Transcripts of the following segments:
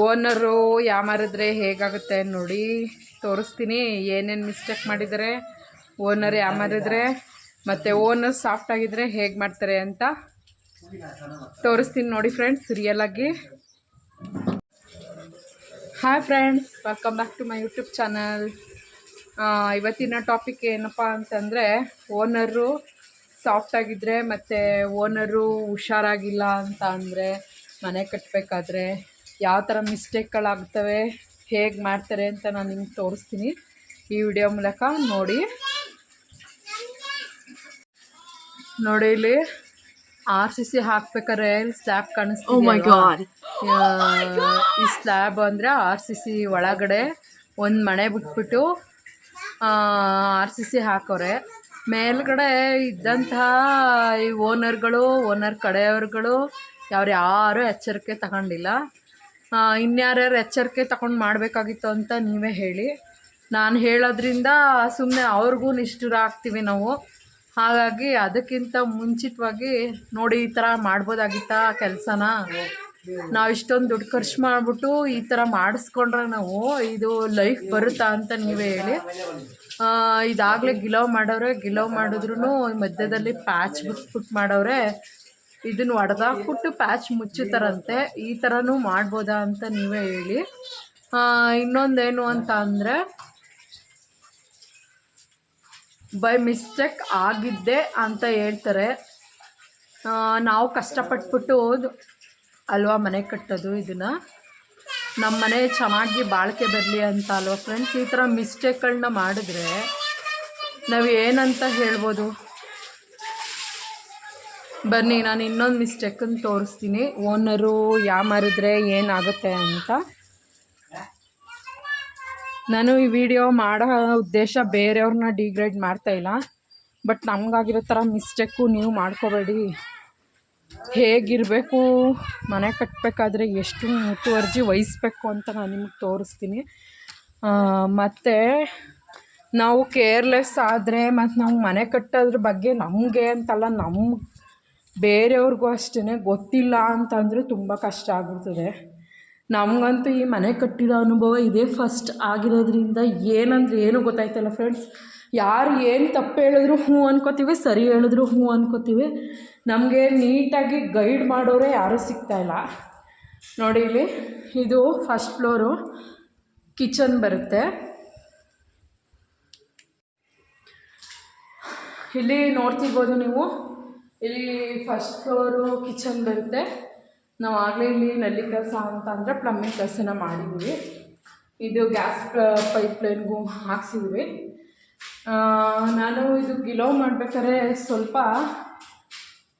Owner ಯಾಮಾರಿದ್ರೆ ಹೇಗಾಗುತ್ತೆ ನೋಡಿ ತೋರಿಸ್ತೀನಿ. ಏನೇನು ಮಿಸ್ಟೇಕ್ ಮಾಡಿದರೆ, ಓನರ್ ಯಾಮಾರಿದ್ರೆ, ಮತ್ತು ಓನರ್ ಸಾಫ್ಟ್ ಆಗಿದ್ರೆ ಹೇಗೆ ಮಾಡ್ತಾರೆ ಅಂತ ತೋರಿಸ್ತೀನಿ ನೋಡಿ ಫ್ರೆಂಡ್ಸ್ ರಿಯಲ್ ಆಗಿ. Hi friends welcome back to my YouTube channel ಇವತ್ತಿನ ಟಾಪಿಕ್ ಏನಪ್ಪ ಅಂತಂದರೆ, ಓನರು ಸಾಫ್ಟ್ ಆಗಿದ್ದರೆ ಮತ್ತು ಓನರು ಹುಷಾರಾಗಿಲ್ಲ ಅಂತ ಅಂದರೆ ಮನೆ ಕಟ್ಟಬೇಕಾದ್ರೆ ಯಾವ ಥರ ಮಿಸ್ಟೇಕ್ಗಳಾಗ್ತವೆ ಹೇಗೆ ಮಾಡ್ತಾರೆ ಅಂತ ನಾನು ನಿಮ್ಗೆ ತೋರಿಸ್ತೀನಿ. ಈ ವಿಡಿಯೋ ಮೂಲಕ ನೋಡಿ. ನೋಡಿ ಇಲ್ಲಿ ಆರ್ ಸಿ ಸಿ ಹಾಕ್ಬೇಕಾದ್ರೆ ಸ್ಲ್ಯಾಬ್ ಕಾಣಿಸ್ತೀನಿ ಕಾಣಿಸ್ತಿದೆ ಈ ಸ್ಲ್ಯಾಬ್ ಅಂದರೆ ಆರ್ ಸಿ ಸಿ ಒಳಗಡೆ ಒಂದು ಮನೆ ಬಿಟ್ಬಿಟ್ಟು ಆರ್ ಸಿ ಸಿ ಹಾಕೋರೆ. ಮೇಲ್ಗಡೆ ಇದ್ದಂತಹ ಈ ಓನರ್ಗಳು ಓನರ್ ಕಡೆಯವ್ರುಗಳು ಯಾರು ಯಾರೂ ಎಚ್ಚರಿಕೆ ತಗೊಂಡಿಲ್ಲ. ಇನ್ಯಾರ್ಯಾರು ಎಚ್ಚರಿಕೆ ತಗೊಂಡು ಮಾಡಬೇಕಾಗಿತ್ತು ಅಂತ ನೀವೇ ಹೇಳಿ. ನಾನು ಹೇಳೋದ್ರಿಂದ ಸುಮ್ಮನೆ ಅವ್ರಿಗೂ ನಿಷ್ಠುರ ಆಗ್ತೀವಿ ನಾವು. ಹಾಗಾಗಿ ಅದಕ್ಕಿಂತ ಮುಂಚಿತವಾಗಿ ನೋಡಿ ಈ ಥರ ಮಾಡ್ಬೋದಾಗಿತ್ತಾ ಕೆಲಸನ? ನಾವು ಇಷ್ಟೊಂದು ದುಡ್ಡು ಖರ್ಚು ಮಾಡಿಬಿಟ್ಟು ಈ ಥರ ಮಾಡಿಸ್ಕೊಂಡ್ರೆ ನಾವು ಇದು ಲೈಫ್ ಬರುತ್ತಾ ಅಂತ ನೀವೇ ಹೇಳಿ. ಇದಾಗಲೇ ಗಿಲೋ ಮಾಡೋರೆ ಗಿಲೋ ಮಾಡಿದ್ರು ಮಧ್ಯದಲ್ಲಿ ಪ್ಯಾಚ್ ಬಿಟ್ಬಿಟ್ಟು ಮಾಡವ್ರೆ ಇದನ್ನು ಒಡೆದಾಕ್ಬಿಟ್ಟು ಪ್ಯಾಚ್ ಮುಚ್ಚುತ್ತಾರಂತೆ. ಈ ಥರನೂ ಮಾಡ್ಬೋದಾ ಅಂತ ನೀವೇ ಹೇಳಿ. ಇನ್ನೊಂದೇನು ಅಂತ ಅಂದರೆ, ಬೈ ಮಿಸ್ಟೇಕ್ ಆಗಿದ್ದೆ ಅಂತ ಹೇಳ್ತಾರೆ. ನಾವು ಕಷ್ಟಪಟ್ಬಿಟ್ಟು ಅಲ್ವಾ ಮನೆ ಕಟ್ಟೋದು ಇದನ್ನು. ನಮ್ಮ ಮನೆ ಚೆನ್ನಾಗಿ ಬಾಳಿಕೆ ಬರಲಿ ಅಂತ ಅಲ್ವಾ ಫ್ರೆಂಡ್ಸ್ ಈ ಥರ ಮಿಸ್ಟೇಕ್ಗಳನ್ನ ಮಾಡಿದ್ರೆ ನಾವು ಏನಂತ ಹೇಳ್ಬೋದು? ಬನ್ನಿ, ನಾನು ಇನ್ನೊಂದು ಮಿಸ್ಟೇಕನ್ನು ತೋರಿಸ್ತೀನಿ. ಓನರು ಯಾಮಾರಿದ್ರೆ ಏನಾಗುತ್ತೆ ಅಂತ. ನಾನು ಈ ವಿಡಿಯೋ ಮಾಡೋ ಉದ್ದೇಶ ಬೇರೆಯವ್ರನ್ನ ಡಿಗ್ರೇಡ್ ಮಾಡ್ತಾ ಇಲ್ಲ. ಬಟ್ ನಮಗಾಗಿರೋ ಥರ ಮಿಸ್ಟೇಕು ನೀವು ಮಾಡ್ಕೋಬೇಡಿ. ಹೇಗಿರಬೇಕು, ಮನೆ ಕಟ್ಟಬೇಕಾದ್ರೆ ಎಷ್ಟು ಮುತುವರ್ಜಿ ವಹಿಸ್ಬೇಕು ಅಂತ ನಾನು ನಿಮಗೆ ತೋರಿಸ್ತೀನಿ. ಮತ್ತು ನಾವು ಕೇರ್ಲೆಸ್ ಆದರೆ ಮತ್ತು ನಾವು ಮನೆ ಕಟ್ಟೋದ್ರ ಬಗ್ಗೆ ನಮಗೆ ಅಂತಲ್ಲ ನಮ್ಮ ಬೇರೆಯವ್ರಿಗೂ ಅಷ್ಟೇ ಗೊತ್ತಿಲ್ಲ ಅಂತಂದರೆ ತುಂಬ ಕಷ್ಟ ಆಗಿರ್ತದೆ ನಮಗಂತೂ ಈ ಮನೆ ಕಟ್ಟಿರೋ ಅನುಭವ ಇದೇ ಫಸ್ಟ್ ಆಗಿರೋದ್ರಿಂದ ಏನಂದ್ರೆ ಏನು ಗೊತ್ತಾಯ್ತಲ್ಲ ಫ್ರೆಂಡ್ಸ್ ಯಾರು ಏನು ತಪ್ಪು ಹೇಳಿದ್ರು ಹ್ಞೂ ಅನ್ಕೋತೀವಿ, ಸರಿ ಹೇಳಿದ್ರು ಹ್ಞೂ ಅನ್ಕೋತೀವಿ. ನಮಗೆ ನೀಟಾಗಿ ಗೈಡ್ ಮಾಡೋರೇ ಯಾರೂ ಸಿಗ್ತಾಯಿಲ್ಲ ನೋಡಿ ಇಲ್ಲಿ, ಇದು ಫಸ್ಟ್ ಫ್ಲೋರು ಕಿಚನ್ ಬರುತ್ತೆ. ಇಲ್ಲಿ ನೋಡ್ತಿರ್ಬೋದು ನೀವು. ಇಲ್ಲಿ ಫಸ್ಟ್ ಫ್ಲೋರು ಕಿಚನ್ ಬರುತ್ತೆ. ನಾವು ಆಗಲೇ ಇಲ್ಲಿ ನಲ್ಲಿ ಕೆಲಸ ಅಂತ ಅಂದರೆ ಪ್ಲಮ್ಮಿಂಗ್ ಕೆಲಸನ ಮಾಡಿದ್ದೀವಿ ಇದು ಗ್ಯಾಸ್ ಪೈಪ್ ಲೈನ್ಗೂ ಹಾಕ್ಸಿದ್ವಿ. ನಾನು ಇದು ಗಿಲೋ ಮಾಡ್ಬೇಕಾದ್ರೆ ಸ್ವಲ್ಪ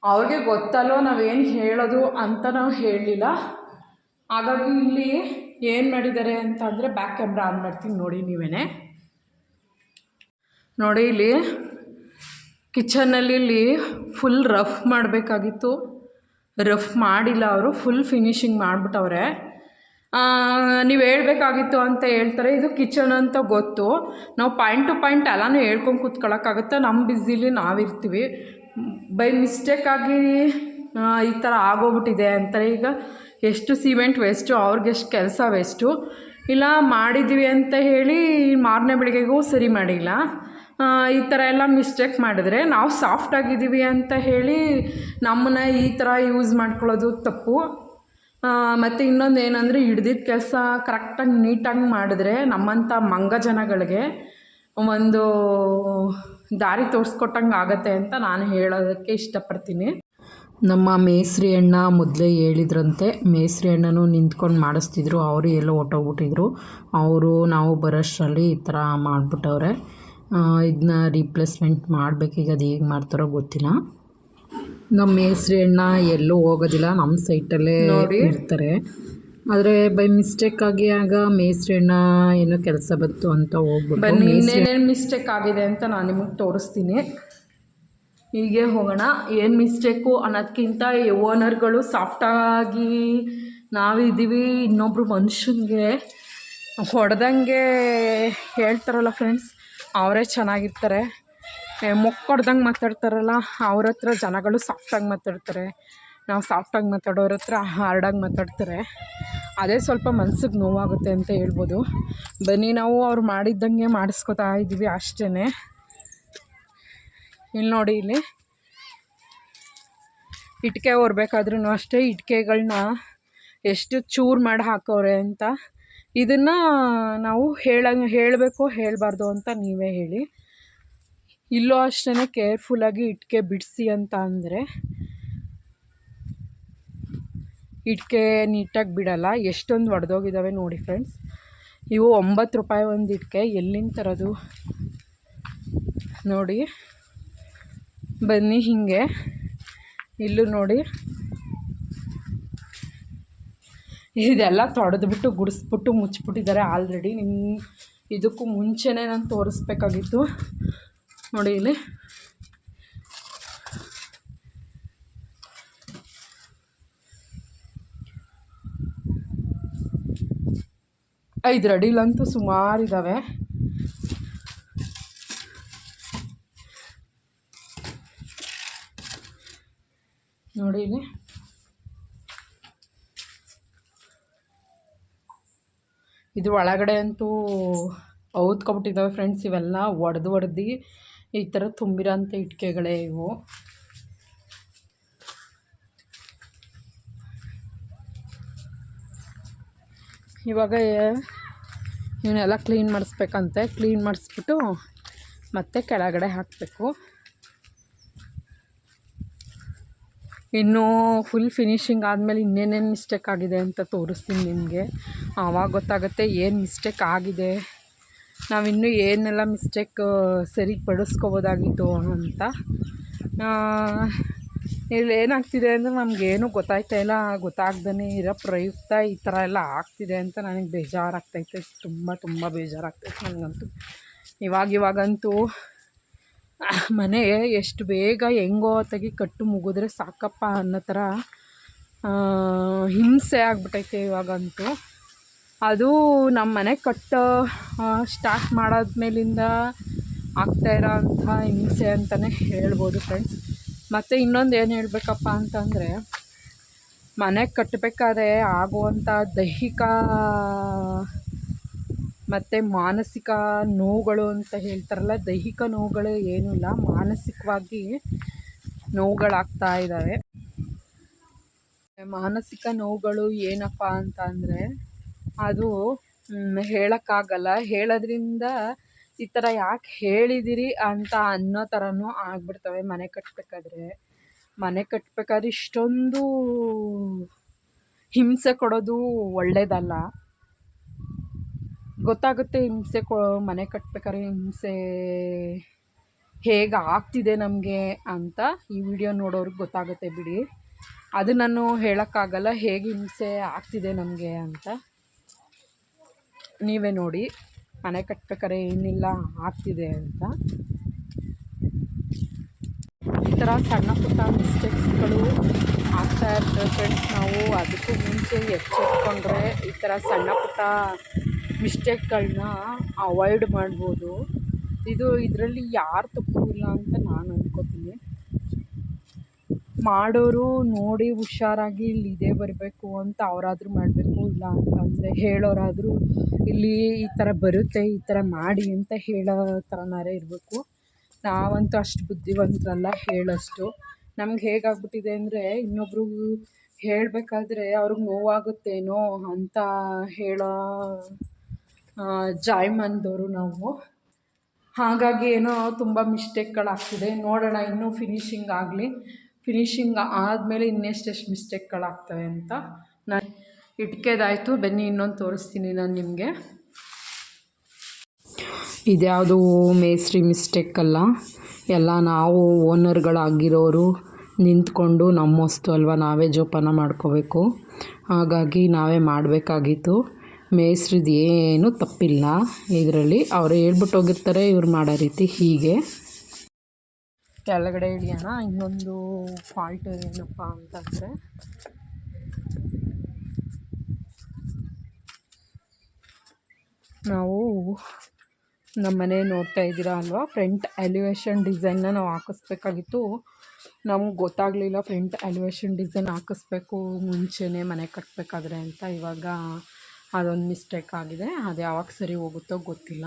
ಅವ್ರಿಗೆ ಗೊತ್ತಲ್ಲೋ ನಾವೇನು ಹೇಳೋದು ಅಂತ ನಾವು ಹೇಳಲಿಲ್ಲ. ಹಾಗಾಗಿ ಇಲ್ಲಿ ಏನು ಮಾಡಿದ್ದಾರೆ ಅಂತ ಅಂದರೆ ಬ್ಯಾಕ್ ಕ್ಯಾಮ್ರಾ ಆನ್ ಮಾಡ್ತೀನಿ ನೋಡಿ ನೀವೇ ನೋಡಿ ಇಲ್ಲಿ ಕಿಚನಲ್ಲಿ ಇಲ್ಲಿ ಫುಲ್ ರಫ್ ಮಾಡಬೇಕಾಗಿತ್ತು. ರಫ್ ಮಾಡಿಲ್ಲ ಅವರು, ಫುಲ್ ಫಿನಿಶಿಂಗ್ ಮಾಡಿಬಿಟ್ಟವ್ರೆ. ನೀವು ಹೇಳಬೇಕಾಗಿತ್ತು ಅಂತ ಹೇಳ್ತಾರೆ. ಇದು ಕಿಚನ್ ಅಂತ ಗೊತ್ತು. ನಾವು ಪಾಯಿಂಟ್ ಟು ಪಾಯಿಂಟ್ ಎಲ್ಲನೂ ಹೇಳ್ಕೊಂಡು ಕೂತ್ಕೊಳ್ಳೋಕ್ಕಾಗುತ್ತೆ ನಮ್ಮ ಬ್ಯುಸಿಲಿ ನಾವಿರ್ತೀವಿ. ಬೈ ಮಿಸ್ಟೇಕಾಗಿ ಈ ಥರ ಆಗೋಗ್ಬಿಟ್ಟಿದೆ ಅಂತಾರೆ. ಈಗ ಎಷ್ಟು ಸಿಮೆಂಟ್ ವೇಸ್ಟು ಅವ್ರಿಗೆಷ್ಟು ಕೆಲಸ ವೇಸ್ಟು. ಇಲ್ಲ, ಮಾಡಿದ್ದೀವಿ ಅಂತ ಹೇಳಿ ಮಾರನೇ ಬೆಳಿಗ್ಗೆಗೂ ಸರಿ ಮಾಡಿಲ್ಲ. ಈ ಥರ ಎಲ್ಲ ಮಿಸ್ಟೇಕ್ ಮಾಡಿದ್ರೆ ನಾವು ಸಾಫ್ಟ್ ಆಗಿದ್ದೀವಿ ಅಂತ ಹೇಳಿ ನಮ್ಮನ್ನ ಈ ಥರ ಯೂಸ್ ಮಾಡ್ಕೊಳ್ಳೋದು ತಪ್ಪು. ಮತ್ತು ಇನ್ನೊಂದು ಏನಂದರೆ ಹಿಡ್ದಿದ್ದ ಕೆಲಸ ಕರೆಕ್ಟಾಗಿ ನೀಟಾಗಿ ಮಾಡಿದ್ರೆ ನಮ್ಮಂಥ ಮಂಗ ಜನಗಳಿಗೆ ಒಂದು ದಾರಿ ತೋರಿಸ್ಕೊಟ್ಟಂಗೆ ಆಗತ್ತೆ ಅಂತ ನಾನು ಹೇಳೋದಕ್ಕೆ ಇಷ್ಟಪಡ್ತೀನಿ. ನಮ್ಮ ಮೇಸ್ರಿ ಅಣ್ಣ ಮೊದಲೇ ಹೇಳಿದ್ರಂತೆ, ಮೇಸ್ರಿ ಅಣ್ಣನೂ ನಿಂತ್ಕೊಂಡು ಮಾಡಿಸ್ತಿದ್ರು, ಅವರು ಎಲ್ಲೋ ಹೊಟ್ಟೋಗ್ಬಿಟ್ಟಿದ್ರು ಅವರು ನಾವು ಬರೋಷ್ಟರಲ್ಲಿ ಈ ಥರ ಮಾಡಿಬಿಟ್ಟವ್ರೆ. ಇದನ್ನ ರೀಪ್ಲೇಸ್ಮೆಂಟ್ ಮಾಡಬೇಕೀಗ ಅದು ಹೇಗೆ ಮಾಡ್ತಾರೋ ಗೊತ್ತಿಲ್ಲ. ನಮ್ಮ ಮೇಸ್ರಿ ಅಣ್ಣ ಎಲ್ಲೂ ಹೋಗೋದಿಲ್ಲ. ನಮ್ಮ ಸೈಟಲ್ಲೇ ಇರ್ತಾರೆ. ಆದರೆ ಬೈ ಮಿಸ್ಟೇಕ್ ಆಗಿ ಆಗ ಮೇಸ್ರಿ ಅಣ್ಣ ಏನೋ ಕೆಲಸ ಬಂತು ಅಂತ ಹೋಗ್ಬಿಟ್ಟು ಬನ್ನಿ ಇನ್ನೇನೇನು ಮಿಸ್ಟೇಕ್ ಆಗಿದೆ ಅಂತ ನಾನು ನಿಮಗೆ ತೋರಿಸ್ತೀನಿ. ಹೀಗೆ ಹೋಗೋಣ. ಏನು ಮಿಸ್ಟೇಕು ಅನ್ನೋದಕ್ಕಿಂತ ಓನರ್ಗಳು ಸಾಫ್ಟಾಗಿ ನಾವಿದ್ದೀವಿ. ಇನ್ನೊಬ್ರು ಮನುಷ್ಯನಿಗೆ ಹೊಡೆದಂಗೆ ಹೇಳ್ತಾರಲ್ಲ ಫ್ರೆಂಡ್ಸ್ ಅವರೇ ಚೆನ್ನಾಗಿರ್ತಾರೆ. ಮೊಕ್ಕೊಡ್ದಂಗೆ ಮಾತಾಡ್ತಾರಲ್ಲ, ಅವ್ರ ಹತ್ರ ಜನಗಳು ಸಾಫ್ಟಾಗಿ ಮಾತಾಡ್ತಾರೆ. ನಾವು ಸಾಫ್ಟಾಗಿ ಮಾತಾಡೋರ ಹತ್ರ ಹಾರ್ಡಾಗಿ ಮಾತಾಡ್ತಾರೆ. ಅದೇ ಸ್ವಲ್ಪ ಮನ್ಸಿಗೆ ನೋವಾಗುತ್ತೆ ಅಂತ ಹೇಳ್ಬೋದು. ಬನ್ನಿ, ನಾವು ಅವ್ರು ಮಾಡಿದ್ದಂಗೆ ಮಾಡಿಸ್ಕೊತಾ ಇದ್ದೀವಿ ಅಷ್ಟೇ ಇಲ್ಲಿ ನೋಡಿ ಇಲ್ಲಿ. ಇಟ್ಕೆ ಹೊರ್ಬೇಕಾದ್ರೂ ಅಷ್ಟೇ ಇಟ್ಕೆಗಳನ್ನ ಎಷ್ಟು ಚೂರು ಮಾಡಿ ಹಾಕೋರೆ ಅಂತ. ಇದನ್ನು ನಾವು ಹೇಳ, ಹೇಳಬೇಕು ಹೇಳಬಾರ್ದು ಅಂತ ನೀವೇ ಹೇಳಿ. ಇಲ್ಲೂ ಅಷ್ಟೇ ಕೇರ್ಫುಲ್ಲಾಗಿ ಇಟ್ಕೆ ಬಿಡಿಸಿ ಅಂತ ಅಂದರೆ ಇಟ್ಕೆ ನೀಟಾಗಿ ಬಿಡಲ್ಲ. ಎಷ್ಟೊಂದು ಒಡೆದೋಗಿದ್ದಾವೆ ನೋಡಿ ಫ್ರೆಂಡ್ಸ್ ಇವು ಒಂಬತ್ತು ರೂಪಾಯಿ ಒಂದು ಇಟ್ಕೆ. ಎಲ್ಲಿಂದ ತರೋದು? ನೋಡಿ. ಬನ್ನಿ ಹೀಗೆ. ಇಲ್ಲೂ ನೋಡಿ. ಇದೆಲ್ಲ ತೊಡೆದ್ಬಿಟ್ಟು ಗುಡಿಸ್ಬಿಟ್ಟು ಮುಚ್ಚಿಬಿಟ್ಟಿದ್ದಾರೆ ಆಲ್ರೆಡಿ. ನಿಮ್ಮ ಇದಕ್ಕೂ ಮುಂಚೆನೇ ನಾನು ತೋರಿಸ್ಬೇಕಾಗಿತ್ತು. ನೋಡಿ ಇಲ್ಲಿ. ಐದು ಅಡಿಲಂತೂ ಸುಮಾರು ಇದ್ದಾವೆ ನೋಡಿ ಇಲ್ಲಿ. ಇದು ಒಳಗಡೆ ಅಂತೂ ಔದ್ಕೊಬಿಟ್ಟಿದ್ದಾವೆ ಫ್ರೆಂಡ್ಸ್ ಇವೆಲ್ಲ ಒಡೆದು ಒಡೆದು ಈ ಥರ ತುಂಬಿರೋಂಥ ಇಟ್ಕೆಗಳೇ ಇವು. ಇವಾಗ ಇವನ್ನೆಲ್ಲ ಕ್ಲೀನ್ ಮಾಡಿಸ್ಬೇಕಂತೆ. ಕ್ಲೀನ್ ಮಾಡಿಸ್ಬಿಟ್ಟು ಮತ್ತೆ ಕೆಳಗಡೆ ಹಾಕಬೇಕು. ಇನ್ನೂ ಫುಲ್ ಫಿನಿಷಿಂಗ್ ಆದಮೇಲೆ ಇನ್ನೇನೇನು ಮಿಸ್ಟೇಕ್ ಆಗಿದೆ ಅಂತ ತೋರಿಸ್ತೀನಿ ನಿಮಗೆ. ಆವಾಗ ಗೊತ್ತಾಗುತ್ತೆ ಏನು ಮಿಸ್ಟೇಕ್ ಆಗಿದೆ. ನಾವಿನ್ನೂ ಏನೆಲ್ಲ ಮಿಸ್ಟೇಕ್ ಸರಿಪಡಿಸ್ಕೋಬೋದಾಗಿತ್ತು ಅಂತ. ಇಲ್ಲಿ ಏನಾಗ್ತಿದೆ ಅಂದರೆ ನಮಗೇನು ಗೊತ್ತಾಯ್ತಾ ಇಲ್ಲ ಗೊತ್ತಾಗ್ದೇ ಇರೋ ಪ್ರಯುಕ್ತ ಈ ಥರ ಎಲ್ಲ ಆಗ್ತಿದೆ ಅಂತ ನನಗೆ ಬೇಜಾರಾಗ್ತೈತೆ. ತುಂಬ ತುಂಬ ಬೇಜಾರಾಗ್ತೈತೆ ನನಗಂತೂ ಇವಾಗ, ಇವಾಗಂತೂ ಮನೆ ಎಷ್ಟು ಬೇಗ ಹೆಂಗೋ ತೆಗಿ ಕಟ್ಟು ಮುಗಿದ್ರೆ ಸಾಕಪ್ಪ ಅನ್ನೋ ಥರ ಹಿಂಸೆ ಆಗಿಬಿಟ್ಟೈತೆ ಇವಾಗಂತೂ. ಅದು ನಮ್ಮ ಮನೆ ಕಟ್ಟೋ ಸ್ಟಾರ್ಟ್ ಮಾಡಾದ್ಮೇಲಿಂದ ಆಗ್ತಾ ಇರೋಂಥ ಹಿಂಸೆ ಅಂತಲೇ ಹೇಳ್ಬೋದು ಫ್ರೆಂಡ್ಸ್ ಮತ್ತು ಇನ್ನೊಂದು ಏನು ಹೇಳಬೇಕಪ್ಪ ಅಂತಂದರೆ, ಮನೆ ಕಟ್ಟಬೇಕಾದ್ರೆ ಆಗುವಂಥ ದೈಹಿಕ ಮತ್ತು ಮಾನಸಿಕ ನೋವುಗಳು ಅಂತ ಹೇಳ್ತಾರಲ್ಲ, ದೈಹಿಕ ನೋವುಗಳು ಏನೂ ಇಲ್ಲ. ಮಾನಸಿಕವಾಗಿ ನೋವುಗಳಾಗ್ತಾ ಇದ್ದಾವೆ ಮಾನಸಿಕ ನೋವುಗಳು ಏನಪ್ಪ ಅಂತ ಅಂದರೆ, ಅದು ಹೇಳೋಕ್ಕಾಗಲ್ಲ. ಹೇಳೋದ್ರಿಂದ ಈ ಥರ ಯಾಕೆ ಹೇಳಿದಿರಿ ಅಂತ ಅನ್ನೋ ಥರನೂ ಆಗ್ಬಿಡ್ತವೆ ಮನೆ ಕಟ್ಟಬೇಕಾದ್ರೆ ಮನೆ ಕಟ್ಟಬೇಕಾದ್ರೆ ಇಷ್ಟೊಂದು ಹಿಂಸೆ ಕೊಡೋದು ಒಳ್ಳೆಯದಲ್ಲ ಗೊತ್ತಾಗುತ್ತೆ ಹಿಂಸೆ ಕೊ, ಮನೆ ಕಟ್ಬೇಕಾದ್ರೆ ಹಿಂಸೆ ಹೇಗೆ ಆಗ್ತಿದೆ ನಮಗೆ ಅಂತ ಈ ವಿಡಿಯೋ ನೋಡೋರಿಗೆ ಗೊತ್ತಾಗುತ್ತೆ ಬಿಡಿ. ಅದು ನಾನು ಹೇಳೋಕ್ಕಾಗಲ್ಲ ಹೇಗೆ ಹಿಂಸೆ ಆಗ್ತಿದೆ ನಮಗೆ ಅಂತ. ನೀವೇ ನೋಡಿ, ಮನೆ ಕಟ್ಬೇಕಾದ್ರೆ ಏನಿಲ್ಲ ಆಗ್ತಿದೆ ಅಂತ. ಈ ಥರ ಸಣ್ಣ ಪುಟ್ಟ ಮಿಸ್ಟೇಕ್ಸ್ಗಳು ಆಗ್ತಾ ಇರ್ತವೆ ಫ್ರೆಂಡ್ಸ್ ನಾವು ಅದಕ್ಕೂ ಮುಂಚೆ ಎಚ್ಚೆತ್ಕೊಂಡ್ರೆ ಈ ಥರ ಸಣ್ಣ ಪುಟ್ಟ ಮಿಸ್ಟೇಕ್ಗಳನ್ನ ಅವಾಯ್ಡ್ ಮಾಡ್ಬೋದು. ಇದು ಇದರಲ್ಲಿ ಯಾರು ತಪ್ಪು ಇಲ್ಲ ಅಂತ ನಾನು ಅಂದ್ಕೋತೀನಿ ಮಾಡೋರು ನೋಡಿ ಹುಷಾರಾಗಿ ಇಲ್ಲಿ ಇದೇ ಬರಬೇಕು ಅಂತ ಅವರಾದರೂ ಮಾಡಬೇಕು, ಇಲ್ಲ ಅಂತಂದರೆ ಹೇಳೋರಾದರೂ ಇಲ್ಲಿ ಈ ಥರ ಬರುತ್ತೆ, ಈ ಥರ ಮಾಡಿ ಅಂತ ಹೇಳೋ ಥರನಾರೇ ಇರಬೇಕು. ನಾವಂತೂ ಅಷ್ಟು ಬುದ್ಧಿವಂತರಲ್ಲ ಹೇಳೋಷ್ಟು. ನಮ್ಗೆ ಹೇಗಾಗ್ಬಿಟ್ಟಿದೆ ಅಂದರೆ ಇನ್ನೊಬ್ರು ಹೇಳಬೇಕಾದ್ರೆ ಅವ್ರಿಗೆ ನೋವಾಗುತ್ತೇನೋ ಅಂತ ಹೇಳೋ ಜಾಯ್ಮನ್ದವರು ನಾವು. ಹಾಗಾಗಿ ಏನೋ ತುಂಬ ಮಿಸ್ಟೇಕ್ಗಳಾಗ್ತಿದೆ. ನೋಡೋಣ, ಇನ್ನೂ ಫಿನಿಶಿಂಗ್ ಆಗಲಿ. ಫಿನಿಶಿಂಗ್ ಆದಮೇಲೆ ಇನ್ನೆಷ್ಟೆಷ್ಟು ಮಿಸ್ಟೇಕ್ಗಳಾಗ್ತವೆ ಅಂತ ನಾನು ಇಟ್ಕೆದಾಯಿತು. ಬನ್ನಿ, ಇನ್ನೊಂದು ತೋರಿಸ್ತೀನಿ ನಾನು ನಿಮಗೆ. ಇದ್ಯಾವುದು ಮೇಸ್ತ್ರಿ ಮಿಸ್ಟೇಕ್ ಅಲ್ಲ. ಎಲ್ಲ ನಾವು ಓನರ್ಗಳಾಗಿರೋರು ನಿಂತ್ಕೊಂಡು ನಮ್ಮ ವಸ್ತು ಅಲ್ವಾ ನಾವೇ ಜೋಪಾನ ಮಾಡ್ಕೋಬೇಕು. ಹಾಗಾಗಿ ನಾವೇ ಮಾಡಬೇಕಾಗಿತ್ತು. ಮೇಸ್ತ್ರಿದು ಏನೂ ತಪ್ಪಿಲ್ಲ. ಇದರಲ್ಲಿ ಅವರು ಹೇಳ್ಬಿಟ್ಟು ಹೋಗಿರ್ತಾರೆ, ಇವ್ರು ಮಾಡೋ ರೀತಿ ಹೀಗೆ. ಕೆಳಗಡೆ ಇಳಿಯೋಣ ಇನ್ನೊಂದು ಫಾಲ್ಟ್ ಏನಪ್ಪ ಅಂತಂದರೆ ನಾವು ನಮ್ಮ ಮನೆ ನೋಡ್ತಾ ಇದ್ದೀರಾ ಅಲ್ವಾ? ಫ್ರಂಟ್ ಎಲಿವೇಶನ್ ಡಿಸೈನ್ನ ನಾವು ಹಾಕಿಸ್ಬೇಕಾಗಿತ್ತು. ನಮ್ಗೆ ಗೊತ್ತಾಗಲಿಲ್ಲ ಫ್ರಂಟ್ ಎಲಿವೇಶನ್ ಡಿಸೈನ್ ಹಾಕಿಸ್ಬೇಕು, ಮುಂಚೆನೇ ಮನೆ ಕಟ್ಟಬೇಕಾದ್ರೆ ಅಂತ ಇವಾಗ ಅದೊಂದು ಮಿಸ್ಟೇಕ್ ಆಗಿದೆ. ಅದು ಯಾವಾಗ ಸರಿ ಹೋಗುತ್ತೋ ಗೊತ್ತಿಲ್ಲ.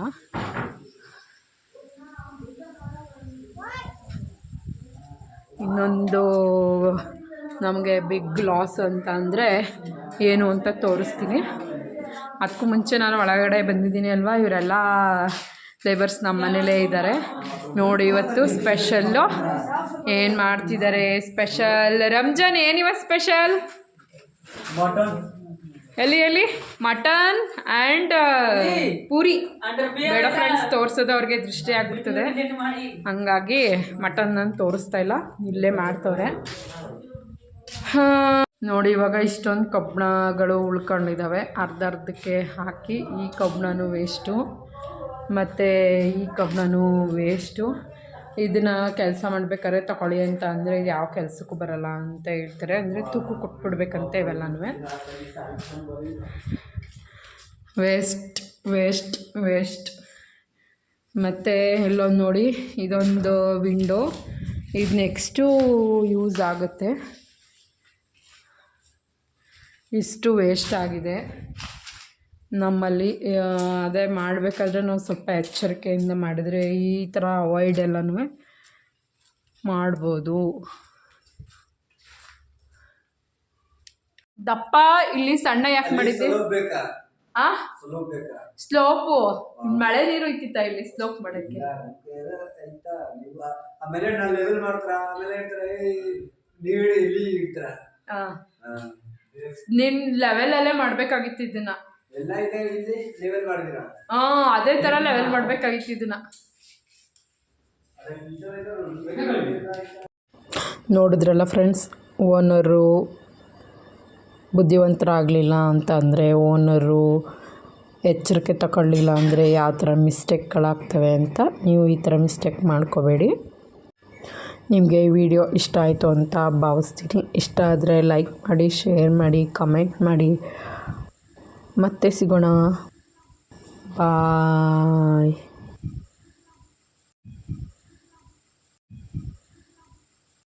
ಇನ್ನೊಂದು, ನಮಗೆ ಬಿಗ್ ಲಾಸ್ ಅಂತ ಅಂದರೆ ಏನು ಅಂತ ತೋರಿಸ್ತೀನಿ. ಅದಕ್ಕೂ ಮುಂಚೆ ನಾನು ಒಳಗಡೆ ಬಂದಿದ್ದೀನಿ ಅಲ್ವಾ? ಇವರೆಲ್ಲ ಲೇಬರ್ಸ್ ನಮ್ಮ ಮನೇಲೇ ಇದ್ದಾರೆ. ನೋಡಿ, ಇವತ್ತು ಸ್ಪೆಷಲ್ಲು ಏನು ಮಾಡ್ತಿದ್ದಾರೆ? ಸ್ಪೆಷಲ್ ರಂಜಾನ್ ಏನಿವ ಸ್ಪೆಷಲ್ ಎಲ್ಲಿ ಎಲ್ಲಿ? Mutton and puri. ಬೇಡ ಫ್ರೆಂಡ್ಸ್ ತೋರಿಸೋದು ಅವ್ರಿಗೆ ದೃಷ್ಟಿ ಆಗ್ಬಿಡ್ತದೆ. ಹಂಗಾಗಿ ಮಟನ್ ತೋರಿಸ್ತಾ ಇಲ್ಲ. ಇಲ್ಲೇ ಮಾಡ್ತವ್ರೆ. ನೋಡಿ ಇವಾಗ ಇಷ್ಟೊಂದು ಕಬ್ಬಣಗಳು ಉಳ್ಕೊಂಡಿದ್ದಾವೆ ಅರ್ಧ ಅರ್ಧಕ್ಕೆ ಹಾಕಿ ಈ ಕಬ್ಬಣನೂ ವೇಸ್ಟು ಮತ್ತು ಈ ಕಬ್ಬಣನೂ ವೇಸ್ಟು ಇದನ್ನು ಕೆಲಸ ಮಾಡ್ಬೇಕಾದ್ರೆ ತಗೊಳ್ಳಿ ಅಂತ ಅಂದರೆ ಯಾವ ಕೆಲಸಕ್ಕೂ ಬರಲ್ಲ ಅಂತ ಹೇಳ್ತಾರೆ. ಅಂದರೆ ತೂಕು ಕೊಟ್ಬಿಡ್ಬೇಕಂತ ಇವೆಲ್ಲನೂ ವೇಸ್ಟ್ ವೇಸ್ಟ್ ವೇಸ್ಟ್ ಮತ್ತು ಇಲ್ಲೊಂದು ನೋಡಿ, ಇದೊಂದು ವಿಂಡೋ ಇದು ನೆಕ್ಸ್ಟು ಯೂಸ್ ಆಗುತ್ತೆ. ಇಷ್ಟು ವೇಸ್ಟ್ ಆಗಿದೆ. ನಮ್ಮಲ್ಲಿ ಅದೇ ಮಾಡಬೇಕಾದ್ರೆ ನಾವು ಸ್ವಲ್ಪ ಎಚ್ಚರಿಕೆಯಿಂದ ಮಾಡಿದರೆ ಈ ಥರ ಅವಾಯ್ಡ್ ಎಲ್ಲನೂ ಮಾಡ್ಬೋದು. ದಪ್ಪ ಇಲ್ಲಿ ಸಣ್ಣ ಯಾಕೆ ಮಾಡಿದ್ದೆ? ಆ? ಸ್ಲೋಪ್ ಮಳೆ ನೀರು ಇತ್ತಿತ್ತ ಇಲ್ಲಿ ಸ್ಲೋಪ್ ಮಾಡಕ್ಕೆ? ಆಮೇಲೆ ನಾವು ಲೆವೆಲ್ ಮಾಡ್ತಾರ? ಆಮೇಲೆ ಹೇಳ್ತಾರೆ ಇಲ್ಲಿ ಇಡ್ತಾರ ಹಾಂ. ನಿನ್ನ ಲೆವೆಲಲ್ಲೇ ಮಾಡಬೇಕಾಗಿತ್ತು ಇದನ್ನ. ಎಲ್ಲ ಇದೆ ಇಲ್ಲಿ ಲೆವೆಲ್ ಮಾಡಿದಿರ ಹಾಂ ಅದೇ ತರ ಲೆವೆಲ್ ಮಾಡಬೇಕಾಗಿತ್ತು ಇದನ್ನ. ನೋಡಿದ್ರಲ್ಲ ಫ್ರೆಂಡ್ಸ್ ಓನರು ಬುದ್ಧಿವಂತರಾಗಲಿಲ್ಲ ಅಂತ ಅಂದರೆ ಓನರು ಎಚ್ಚರಿಕೆ ತಗೊಳ್ಳಿಲ್ಲ ಅಂದರೆ ಯಾವ ಥರ ಮಿಸ್ಟೇಕ್ಗಳಾಗ್ತವೆ ಅಂತ ನೀವು ಈ ಥರ ಮಿಸ್ಟೇಕ್ ಮಾಡ್ಕೋಬೇಡಿ. ನಿಮಗೆ ಈ ವಿಡಿಯೋ ಇಷ್ಟ ಆಯಿತು ಅಂತ ಭಾವಿಸ್ತೀನಿ. ಇಷ್ಟ ಆದರೆ ಲೈಕ್ ಮಾಡಿ ಶೇರ್ ಮಾಡಿ ಕಮೆಂಟ್ ಮಾಡಿ. ಮತ್ತೆ ಸಿಗೋಣ. ಬಾಯ್